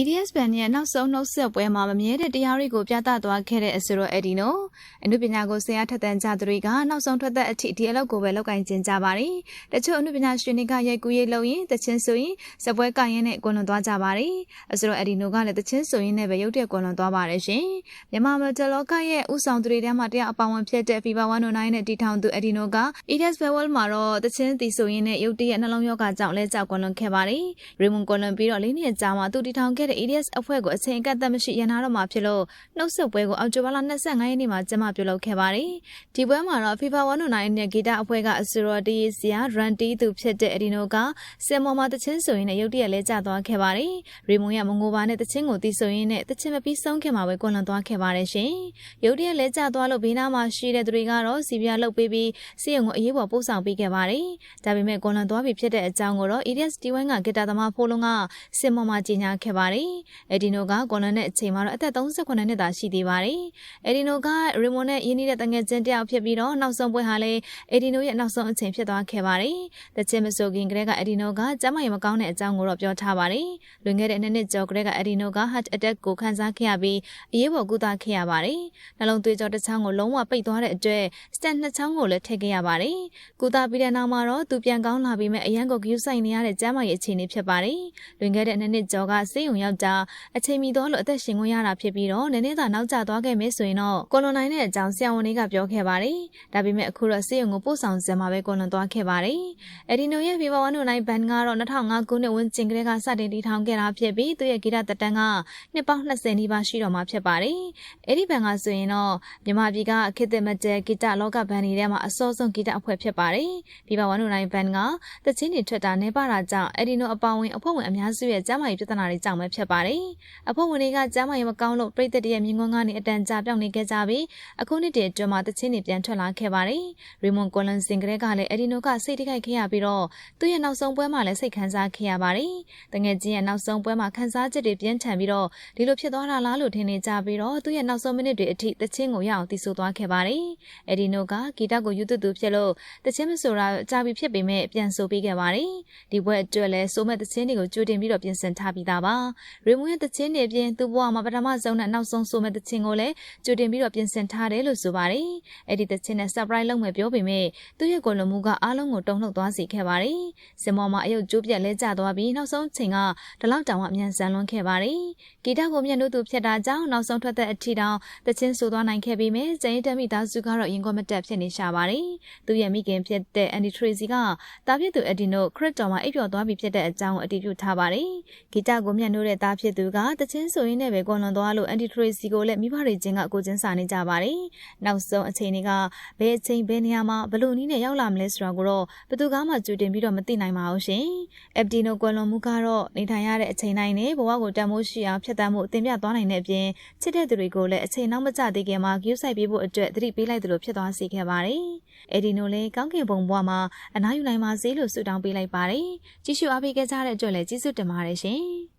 EDS ဘန်ရဲ့နောက်ဆုံးနှုတ်ဆက်ပွဲမှာမမြဲတဲ့တရားတွေကိုပြသသွားခဲ့တဲ့အဆိုတော့အဲ့ဒီနော်အမှုပညာကိုဆရာထက်တန်ကြသူတွေကနောက်ဆုံးထွက်သက်အထိဒီအလုပ်ကိုပဲလုပ်ကင်ကျင်ကြပါတယ်တချို့အမှုပညာရှင်တွေကရိုက်ကူးရေးလုပ်ရင်တချင်းဆိုရင်စပွဲကရင်နဲ့ကွန်လွန်သွားကြပါတယ်အဆိုတော့အဲ့ဒီနော်ကလည်းတချင်းဆိုရင်နဲ့ပဲရုပ်တဲ့ကွန်လွန်သွားပါတယ်ရှင်မြန်မာမတလောကရဲ့ဥဆောင်သူတွေထဲမှာတရားအပေါင်းဝင်ဖြစ်တဲ့ FIFA 109နဲ့တီထောင်သူအဲ့ဒီနော်က EDS Festival မှာတော့တချင်းတီဆိုရင်နဲ့ရုပ်တရက်နှလုံးရောဂါကြောင့်လဲကြောက်ကွန်လွန်ခဲ့ပါတယ်ရေမွန်ကွန်လွန်ပြီးတော့လေးနှစ်ကြာမှသူတီထောင်ခဲ့တဲ့ EDS အဖွဲ့ကိုအချိန်အကန့်အသတ်မရှိရန်နာတော့မှာဖြစ်လို့နှုတ်ဆက်ပွဲကိုအောက်တိုဘာလ25ရက်နေ့မှာကျင်းပပြုလုပ်ခဲ့ပါတယ်။ဒီပွဲမှာတော့ FIFA 109နဲ့ဂီတအဖွဲ့ကအစရောတီးစီယာရန်တီသူဖြစ်တဲ့အဒီနိုကစင်မော်မှာတချင်းဆိုရင်လည်းရုတ်တရက်လဲကျသွားခဲ့ပါတယ်။ရီမွန်ရမငိုပါနဲ့တချင်းကိုတီးဆိုရင်နဲ့တချင်းမပြီးဆုံးခင်မှာပဲကွန်လွန်သွားခဲ့ပါတယ်ရှင်။ရုတ်တရက်လဲကျသွားလို့ဘေးနားမှာရှိတဲ့သူတွေကတော့စီပြာလှုပ်ပေးပြီးစီရုံကိုအရေးပေါ်ပို့ဆောင်ပေးခဲ့ပါတယ်။ဒါပေမဲ့ကွန်လွန်သွားပြီဖြစ်တဲ့အကြောင်းကိုတော့ EDS T1 ကဂီတာသမားဖိုးလုံးကစင်မော်မှာကြီးညာခဲ့ပါတယ်။အဒီနိုကကွန်လွန်တဲ့အချိန်မှာတော့အသက်38နှစ်သာရှိသေးပါတယ်။အဒီနိုကရီမွန်နဲ့ရင်းနှီးတဲ့တငယ်ချင်းတယောက်ဖြစ်ပြီးတော့နောက်ဆုံးပွဲဟာလည်းအဒီနိုရဲ့နောက်ဆုံးအချိန်ဖြစ်သွားခဲ့ပါတယ်။တချင်မဆိုခင်ကလေးကအဒီနိုကကျမ်းမာရေးမကောင်းတဲ့အကြောင်းကိုတော့ပြောထားပါတယ်။လွန်ခဲ့တဲ့နှစ်နှစ်ကျော်ကလေးကအဒီနိုက heart attack ကိုခံစားခဲ့ရပြီးအရေးပေါ်ကုသခဲ့ရပါတယ်။နှလုံးသွေးကြောတစ်ချောင်းကိုလုံးဝပိတ်သွားတဲ့အတွက် stent နှစ်ချောင်းကိုလည်းထည့်ခဲ့ရပါတယ်။ကုသပြီးတဲ့နောက်မှာတော့သူပြန်ကောင်းလာပြီးမှအရန်ကိုဂရုစိုက်နေရတဲ့ကျမ်းမာရေးအခြေအနေဖြစ်ပါတယ်။လွန်ခဲ့တဲ့နှစ်နှစ်ကျော်ကစေယုံယောက်ျားအချိန်မီတော့လို့အသက်ရှင်ခွင့်ရတာဖြစ်ပြီးတော့နည်းနည်းသာနောက်ကျသွားခဲ့မယ်ဆိုရင်တော့ကိုလွန်နိုင်တဲ့အကြောင်းဆရာဝန်တွေကပြောခဲ့ပါတယ်။ဒါပေမဲ့အခုတော့စေယုံကိုပို့ဆောင်စံမှာပဲကိုလွန်သွားခဲ့ပါတယ်။အဒီနိုရဲ့ Viva 109 band ကတော့2005ခုနှစ်ဝန်းကျင်ကလေးကစတင်တည်ထောင်ခဲ့တာဖြစ်ပြီးသူ့ရဲ့ဂီတသက်တမ်းကနှစ်ပေါင်း20နီးပါးရှိတော့မှာဖြစ်ပါတယ်။အဲ့ဒီဘန်ကဆိုရင်တော့မြန်မာပြည်ကခေတ်သစ်မကျဲဂီတလောကဘန်တွေထဲမှာအစောဆုံးဂီတအဖွဲ့ဖြစ်ပါတယ်။ Viva 109 band ကတချင်းတွေထွက်တာနေပါတာကြောင့်အဒီနိုအပေါင်းဝင်အဖွဲ့ဝင်အများစုရဲ့ကျန်းမာရေးပြဿနာတွေကြောင့်ပဲဖြစ်ပါတယ်။အဖွဲ့ဝင်တွေကကျမ်းမာရေးမကောင်းလို့ပြည်သက်တရဲ့မြင်ကွန်းကနေအတန်ကြာပြောင်းနေခဲ့ကြပြီးအခုနှစ်တည်းအတွင်းမှာတချင်းတွေပြန်ထွက်လာခဲ့ပါတယ်။ရီမွန်ကွန်လန်စင်ကလေးကလည်းအဒီနိုကစိတ်ထိခိုက်ခဲ့ရပြီးတော့သူ့ရဲ့နောက်ဆုံးပွဲမှာလည်းစိတ်ခံစားခဲ့ရပါတယ်။တငယ်ချင်းရဲ့နောက်ဆုံးပွဲမှာခံစားချက်တွေပြင်းထန်ပြီးတော့ဒီလိုဖြစ်သွားတာလားလို့ထင်နေကြပြီးတော့သူ့ရဲ့နောက်ဆုံးမိနစ်တွေအထိတချင်းကိုရအောင်တီးဆိုသွားခဲ့ပါတယ်။အဒီနိုကဂီတကိုယူသွသူဖြစ်လို့တချင်းမဆိုတာကြာပြီဖြစ်ပေမဲ့ပြန်ဆိုပေးခဲ့ပါတယ်။ဒီပွဲအတွက်လည်းဆိုမဲ့တချင်းတွေကိုကြိုတင်ပြီးတော့ပြင်ဆင်ထားပြီးသားပါ။ရီမွန်ရဲ့တချင်းတွေပြင်သူ့ဘဝမှာပထမဆုံးနဲ့နောက်ဆုံးဆိုမဲ့တခြင်းကိုလည်းကြိုတင်ပြီးတော့ပြင်ဆင်ထားတယ်လို့ဆိုပါတယ်။အဲ့ဒီတခြင်းနဲ့ surprise လုပ်မယ်ပြောပေမဲ့သူ့ရဲ့ကိုလိုမှုကအားလုံးကိုတုံ့လှုပ်သွားစေခဲ့ပါတယ်။စင်မော်မှာအယုတ်ကျိုးပြက်လဲကျသွားပြီးနောက်ဆုံးချိန်ကဒီလောက်တောင်မှအမြန်ဆန်လွန်းခဲ့ပါတယ်။ဂီတကိုမျက်နှာသူဖြစ်တာကြောင့်နောက်ဆုံးထွက်တဲ့အထီတောင်တခြင်းဆိုသွားနိုင်ခဲ့ပြီးမြဲကျင်းတက်မိသားစုကတော့ရင်ကွက်မတက်ဖြစ်နေရှာပါတယ်။သူ့ရဲ့မိခင်ဖြစ်တဲ့ Andy Tracy ကတားဖြစ်သူ Edino ခရစ်တော်မှာအိပ်ပျော်သွားပြီဖြစ်တဲ့အကြောင်းကိုအတည်ပြုထားပါတယ်။ဂီတကိုမျက်နှာတဲ့တားဖြစ်သူကတခြင်းဆိုရင်းနဲ့ပဲကွန်လွန်သွားလို့ Andy Tracy ကိုလည်းမိဘတွေချင်းကကိုချင်းစာနေကြပါတယ်။နောက်ဆုံးအချိန်တွေကဘယ်အချိန်ဘယ်နေရာမှာဘလို့နည်းနဲ့ရောက်လာမလဲဆိုတာကိုတော့ဘယ်သူကမှကြိုတင်ပြီးတော့မသိနိုင်ပါဘူးရှင်။ Eptino ကွယ်လွန်မှုကတော့နေထိုင်ရတဲ့အချိန်တိုင်းနဲ့ဘဝကိုတန်ဖိုးရှိအောင်ဖြတ်သန်းမှုအသင်ပြသွားနိုင်တဲ့အပြင်ချစ်တဲ့သူတွေကိုလည်းအချိန်နောက်မကျသေးခင်မှာဂရုစိုက်ပေးဖို့အတွက်သတိပေးလိုက်သလိုဖြစ်သွားစေခဲ့ပါတယ်။အဒီနိုလည်းကောင်းကင်ဘုံဘဝမှာအနားယူနိုင်ပါစေလို့ဆုတောင်းပေးလိုက်ပါတယ်။ကြည့်ရှုအားပေးခဲ့ကြတဲ့အတွက်လည်းကျေးဇူးတင်ပါတယ်ရှင်။